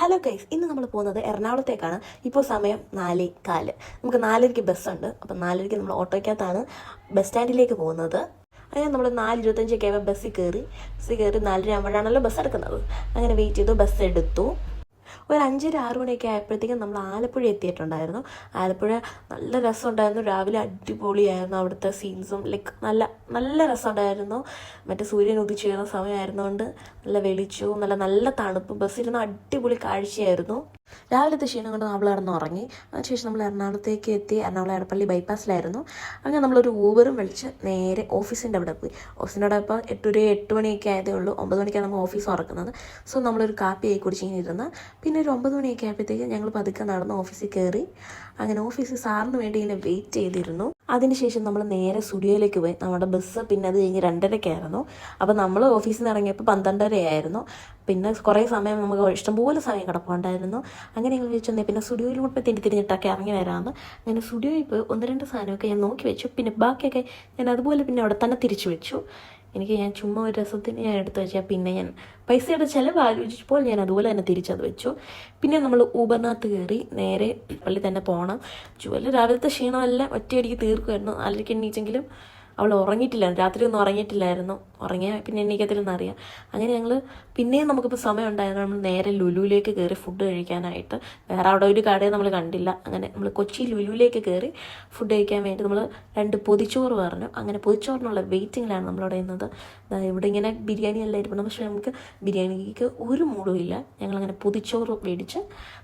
Hello guys ഇന്ന് നമ്മൾ പോകുന്നത് എറണാകുളത്തേക്കാണ്. ഇപ്പോൾ സമയം നാലേ കാൽ. നമുക്ക് നാലരയ്ക്ക് ബസ്സുണ്ട് അപ്പം നാലരയ്ക്ക് നമ്മൾ ഓട്ടോയ്ക്കകത്താണ് ബസ് സ്റ്റാൻഡിലേക്ക് പോകുന്നത്. അങ്ങനെ നമ്മൾ നാല് ഇരുപത്തഞ്ചൊക്കെ ആയപ്പോൾ ബസ്സിൽ കയറി. ബസ്സിൽ കയറി നാലര ആകുമ്പോഴാണല്ലോ ബസ് എടുക്കുന്നത്. അങ്ങനെ വെയിറ്റ് ചെയ്തു ബസ് എടുത്തു. ഒരു അഞ്ചര ആറ് മണിയൊക്കെ ആയപ്പോഴത്തേക്കും നമ്മൾ ആലപ്പുഴ എത്തിയിട്ടുണ്ടായിരുന്നു. ആലപ്പുഴ നല്ല രസമുണ്ടായിരുന്നു. രാവിലെ അടിപൊളിയായിരുന്നു അവിടുത്തെ സീൻസും ലൈക്ക് നല്ല നല്ല രസമുണ്ടായിരുന്നു. മറ്റേ സൂര്യൻ ഉദിച്ചു സമയമായിരുന്നുകൊണ്ട് നല്ല വെളിച്ചവും നല്ല നല്ല തണുപ്പും. ബസ്സിരുന്ന് അടിപൊളി കാഴ്ചയായിരുന്നു. രാവിലത്തെ ക്ഷീണം കൊണ്ട് നമ്മൾ കിടന്ന് ഉറങ്ങി. അതിനുശേഷം നമ്മൾ എറണാകുളത്തേക്ക് എത്തി. എറണാകുളം എടപ്പള്ളി ബൈപ്പാസിലായിരുന്നു. അങ്ങനെ നമ്മളൊരു ഊബറും വിളിച്ച് നേരെ ഓഫീസിന്റെ അവിടെ പോയി. ഓഫീസിന്റെ അവിടെ ഇപ്പോൾ എട്ടൊരു എട്ട് മണിയൊക്കെ ആയതേ ഉള്ളൂ. ഒമ്പത് മണിക്കാണ് നമ്മൾ ഓഫീസ് ഉറക്കുന്നത് സോ നമ്മളൊരു കാപ്പി ആയി കുടിച്ചിങ്ങനെ ഇരുന്ന് പിന്നെ ഒരു ഒമ്പത് മണിയൊക്കെ ആയപ്പോഴത്തേക്ക് ഞങ്ങൾ പതുക്കെ നടന്ന് ഓഫീസിൽ കയറി. അങ്ങനെ ഓഫീസിൽ സാറിന് വേണ്ടി ഇങ്ങനെ വെയിറ്റ് ചെയ്തിരുന്നു. അതിനുശേഷം നമ്മൾ നേരെ സ്റ്റുഡിയോയിലേക്ക് പോയി. നമ്മുടെ ബസ് പിന്നെ അത് കഴിഞ്ഞ് രണ്ടരയ്ക്കായിരുന്നു അപ്പോൾ നമ്മൾ ഓഫീസിൽ നിന്ന് ഇറങ്ങിയപ്പോൾ പന്ത്രണ്ടരയായിരുന്നു. പിന്നെ കുറേ സമയം നമുക്ക് ഇഷ്ടംപോലെ സമയം കിടപ്പുണ്ടായിരുന്നു. അങ്ങനെ ഞങ്ങൾ തന്നെ പിന്നെ സ്റ്റുഡിയോയിലൂടെ പോയി തിരി തിരിഞ്ഞിട്ടൊക്കെ ഇറങ്ങി വരാമെന്ന് അങ്ങനെ സ്റ്റുഡിയോയിൽ പോയി ഒന്ന് രണ്ട് സാധനമൊക്കെ ഞാൻ നോക്കി വെച്ചു. പിന്നെ ബാക്കിയൊക്കെ ഞാൻ അതുപോലെ പിന്നെ അവിടെ തന്നെ തിരിച്ചു വെച്ചു. എനിക്ക് ഞാൻ ചുമ്മാ ഒരു രസത്തിന് ഞാൻ എടുത്ത് വെച്ചാൽ പിന്നെ ഞാൻ പൈസയുടെ ചിലവ് ആലോചിച്ചപ്പോൾ ഞാൻ അതുപോലെ തന്നെ തിരിച്ചത് വെച്ചു. പിന്നെ നമ്മൾ ഊബർനാത്ത് കയറി നേരെ പള്ളി തന്നെ പോകണം ജുവൽ രാവിലത്തെ ക്ഷീണമെല്ലാം ഒറ്റയടിക്ക് തീർക്കുമായിരുന്നു. നാലരയ്ക്ക് എണീച്ചെങ്കിലും അവൾ ഉറങ്ങിയിട്ടില്ലായിരുന്നു. രാത്രി ഒന്നും ഉറങ്ങിയിട്ടില്ലായിരുന്നു. ഉറങ്ങിയ പിന്നെ എണീക്കത്തില്ലെന്ന് അറിയാം. അങ്ങനെ ഞങ്ങൾ പിന്നെയും നമുക്കിപ്പോൾ സമയം ഉണ്ടായിരുന്നു. നമ്മൾ നേരെ ലുലുവിലേക്ക് കയറി ഫുഡ് കഴിക്കാനായിട്ട്. വേറെ അവിടെ ഒരു കടയും നമ്മൾ കണ്ടില്ല. അങ്ങനെ നമ്മൾ കൊച്ചി ലുലുവിലേക്ക് കയറി ഫുഡ് കഴിക്കാൻ വേണ്ടി നമ്മൾ രണ്ട് പൊതിച്ചോറ് പറഞ്ഞു. അങ്ങനെ പൊതിച്ചോറിനുള്ള വെയിറ്റിങ്ങിലാണ് നമ്മളവിടെ ഇന്നത് ഇവിടെ ഇങ്ങനെ ബിരിയാണി എല്ലാം ഇരിപ്പുണ്ട്. പക്ഷേ നമുക്ക് ബിരിയാണിക്ക് ഒരു മൂടും ഇല്ല. ഞങ്ങളങ്ങനെ പൊതിച്ചോറ് മേടിച്ച്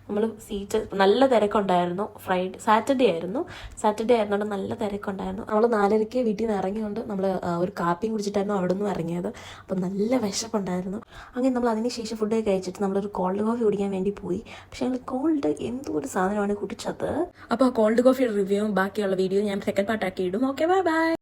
നമ്മൾ സീറ്റ് നല്ല തിരക്കുണ്ടായിരുന്നു. ഫ്രൈഡേ സാറ്റർഡേ ആയിരുന്നു. സാറ്റർഡേ ആയിരുന്നുകൊണ്ട് നല്ല തിരക്കുണ്ടായിരുന്നു. നമ്മൾ നാലരയ്ക്ക് വീട്ടിൽ നിന്ന് ഇറങ്ങിയോണ്ട് നമ്മൾ ഒരു കാപ്പിയും കുടിച്ചിട്ടായിരുന്നു അവിടെ നിന്ന് ഇറങ്ങിയത്. അപ്പം നല്ല വിശപ്പുണ്ടായിരുന്നു. അങ്ങനെ നമ്മൾ അതിന് ശേഷം ഫുഡ് കഴിച്ചിട്ട് നമ്മളൊരു കോൾഡ് കോഫി കുടിക്കാൻ വേണ്ടി പോയി. പക്ഷേ ഞങ്ങൾ കോൾഡ് എന്തോ ഒരു സാധനമാണ് കുടിച്ചത്. അപ്പോൾ ആ കോൾഡ് കോഫിയുടെ റിവ്യൂവും ബാക്കിയുള്ള വീഡിയോ ഞാൻ സെക്കൻഡ് പാർട്ടാക്കി ഇടും. Okay bye bye